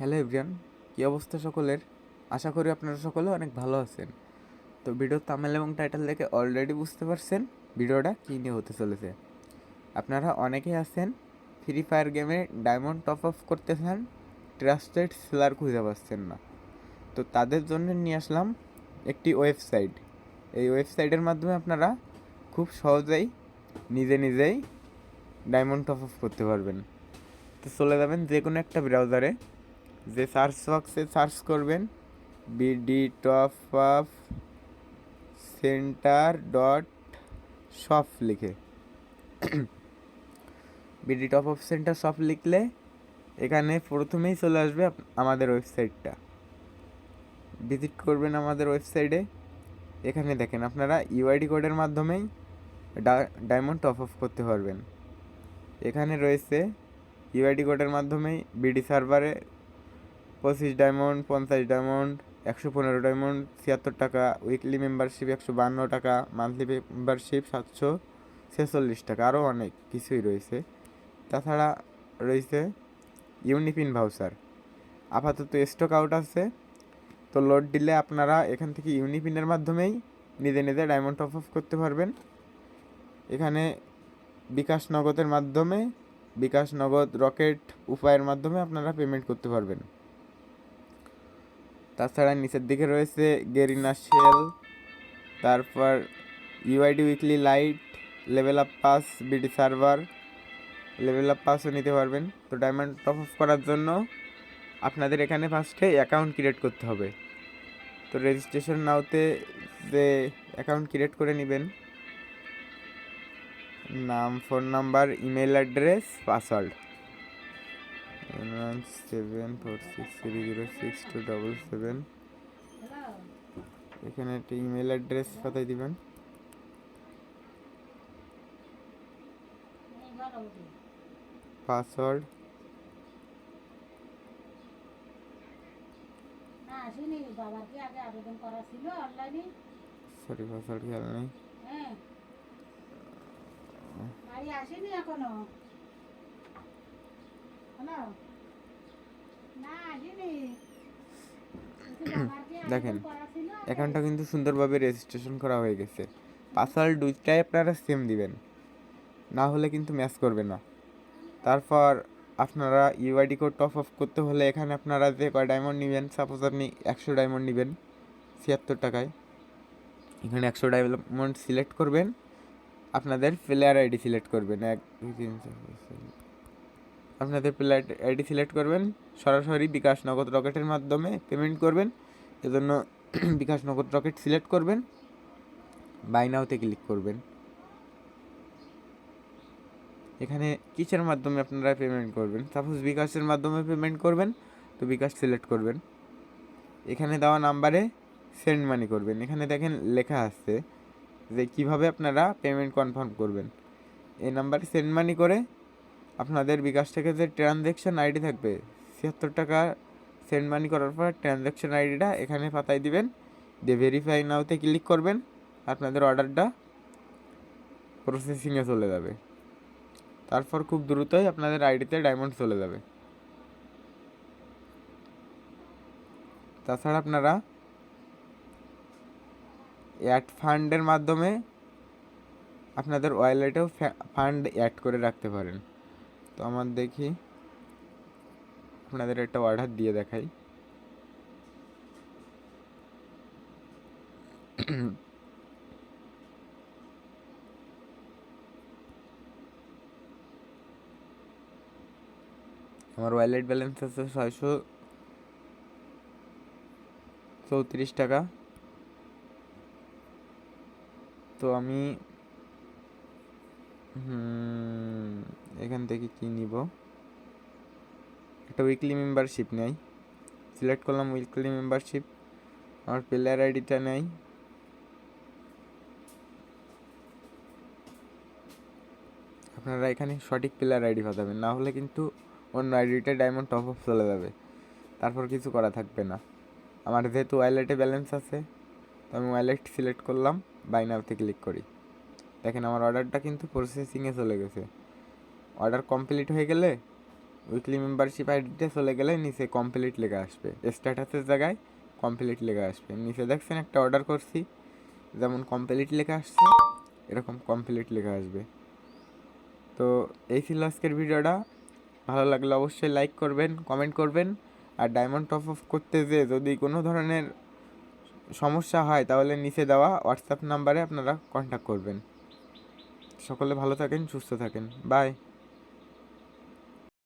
Hello everyone কী অবস্থা সকলের? আশা করি আপনারা সকলে অনেক ভালো আছেন। তো ভিডিও তামেল এবং টাইটেল দেখে অলরেডি বুঝতে পারছেন ভিডিওটা কী নিয়ে হতে চলেছে। আপনারা অনেকেই আছেন ফ্রি ফায়ার গেমে ডায়মন্ড টপ আপ করতে চান ট্রাস্টেড সেলার খুঁজে পাচ্ছেন না। তো তাদের জন্য নিয়ে আসলাম একটি ওয়েবসাইট এই ওয়েবসাইটের মাধ্যমে আপনারা খুব সহজেই নিজে নিজেই ডায়মন্ড টপ আপ করতে পারবেন। তো চলে যাবেন যে কোনো একটা ব্রাউজারে যে সার্চ বক্সে সার্চ করবেন BD top up centre dot shop লিখে। BD top up centre shop লিখলে এখানে প্রথমেই চলে আসবে আমাদের ওয়েবসাইটটা ভিজিট করবেন আমাদের ওয়েবসাইটে এখানে দেখেন আপনারা ইউআইডি কোডের মাধ্যমেই ডায়মন্ড টপ আপ করতে পারবেন। এখানে রয়েছে ইউআইডি কোডের মাধ্যমেই বিডি সার্ভারে পঁচিশ ডায়মন্ড, পঞ্চাশ ডায়মন্ড, একশো পনেরো ডায়মন্ড, ছিয়াত্তর টাকা। উইকলি মেম্বারশিপ একশো বান্ন টাকা, মান্থলি মেম্বারশিপ সাতশো ছেচল্লিশ টাকা। আরও অনেক কিছুই রয়েছে। তাছাড়া রয়েছে ইউনিপিন ভাউচার। আপাতত স্টক আউট আছে। তো লোড দিলে আপনারা এখান থেকে ইউনিপিনের মাধ্যমেই নিজে নিজে ডায়মন্ড টপ আপ করতে পারবেন। এখানে বিকাশ নগদের মাধ্যমে, বিকাশ নগদ, রকেট, উপায়ের মাধ্যমে আপনারা পেমেন্ট করতে পারবেন। তাছাড়া নিচের দিকে রয়েছে গেরিনা শেল, তারপর UID weekly lite, level up pass, BD server. Level up পাসও নিতে পারবেন। তো ডায়মন্ড টপ আপ করার জন্য আপনাদের এখানে ফার্স্টে অ্যাকাউন্ট ক্রিয়েট করতে হবে। তো রেজিস্ট্রেশন নাওতে যে অ্যাকাউন্ট ক্রিয়েট করে নেবেন, নাম phone number email address password one seven four six three zero six two double seven এখানে একটা ইমেল অ্যাড্রেস পাতাই দিবেন। পাসওয়ার্ড না আসেনি বাবার কি আগে আবেদন করা ছিল অনলাইনে সরি পাসওয়ার্ড খেয়াল নেই। হ্যাঁ। আসেনি এখনও হ্যালো না আসেনি বলছি বাবার কি আবেদন দেখেন, ছিল? আগে? অ্যাকাউন্টটা কিন্তু সুন্দরভাবে রেজিস্ট্রেশন করা হয়ে গেছে। পাসওয়ার্ড দুইটাই আপনারা সেম দিবেন। না হলে কিন্তু ম্যাচ করবে না। তারপর আপনারা ইউআইডি কোড টপ আপ করতে হলে এখানে আপনারা যে কয় ডায়মন্ড নেবেন সাপোজ আপনি একশো ডায়মন্ড নেবেন ছিয়াত্তর টাকায়। এখানে একশো ডায়মন্ড সিলেক্ট করবেন। আপনাদের প্লেয়ার আইডি সিলেক্ট করবেন। এক দুই তিন চার। আপনাদের প্লেয়ার আইডি সিলেক্ট করবেন, সরাসরি বিকাশ নগদ রকেটের মাধ্যমে পেমেন্ট করবেন, এজন্য বিকাশ নগদ রকেট সিলেক্ট করবেন, বাই নাওতে ক্লিক করবেন। এখানে কিসের মাধ্যমে আপনারা পেমেন্ট করবেন? সাপোজ বিকাশের মাধ্যমে পেমেন্ট করবেন, তো বিকাশ সিলেক্ট করবেন। এখানে দেওয়া নাম্বারে সেন্ড মানি করবেন। এখানে দেখেন লেখা আছে যে কীভাবে আপনারা পেমেন্ট কনফার্ম করবেন। এই নাম্বারে সেন্ড মানি করে আপনাদের বিকাশ থেকে যে ট্রানজ্যাকশন আইডি থাকবে, ছিয়াত্তর টাকা সেন্ড মানি করার পর ট্রানজ্যাকশন আইডিটা এখানে পাতায় দিবেন, দিয়ে ভেরিফাই নাওতে ক্লিক করবেন, আপনাদের অর্ডারটা প্রসেসিংয়ে চলে যাবে। তারপর খুব দ্রুতই আপনাদের আইডিতে ডায়মন্ড চলে যাবে। তাছাড়া আপনারা অ্যাড ফান্ডের মাধ্যমে আপনাদের ওয়ালেটেও ফান্ড অ্যাড করে রাখতে পারেন। তো আমার দেখি আপনাদের একটা অর্ডার দিয়ে দেখাই আমার ওয়ালেট ব্যালেন্স আছে ছয়শো চৌত্রিশ টাকা তো আমি হুম, এখান থেকে কি নিব? একটা উইকলি মেম্বারশিপ নেই। সিলেক্ট করলাম উইকলি মেম্বারশিপ আমার প্লেয়ার আইডিটা নেই। আপনারা এখানে সঠিক প্লেয়ার আইডি পাঠাবেন না হলে কিন্তু অন্য আইডিটা ডায়মন্ড টপ আপ চলে যাবে। তারপর কিছু করা থাকবে না। আমার যেহেতু ওয়ালেটে ব্যালেন্স আছে, তো আমি ওয়ালেট সিলেক্ট করলাম বাই নাওতে ক্লিক করি। দেখেন আমার অর্ডারটা কিন্তু প্রসেসিংয়ে চলে গেছে। অর্ডার কমপ্লিট হয়ে গেলে উইকলি মেম্বারশিপ আইডিতে চলে গেলে নিচে কমপ্লিট লেখা আসবে। স্ট্যাটাসের জায়গায় কমপ্লিট লেখা আসবে। নিচে দেখছেন একটা অর্ডার করছি। যেমন কমপ্লিট লেখা আসছে, এরকম কমপ্লিট লেখা আসবে। তো এই ছিল আজকের ভিডিওটা। ভালো লাগলে অবশ্যই লাইক করবেন কমেন্ট করবেন। আর ডায়মন্ড টপ অফ করতে যেয়ে যদি কোনো ধরনের সমস্যা হয় তাহলে নিচে দেওয়া হোয়াটসঅ্যাপ নাম্বারে আপনারা কন্ট্যাক্ট করবেন। সকলে ভালো থাকেন সুস্থ থাকেন। বাই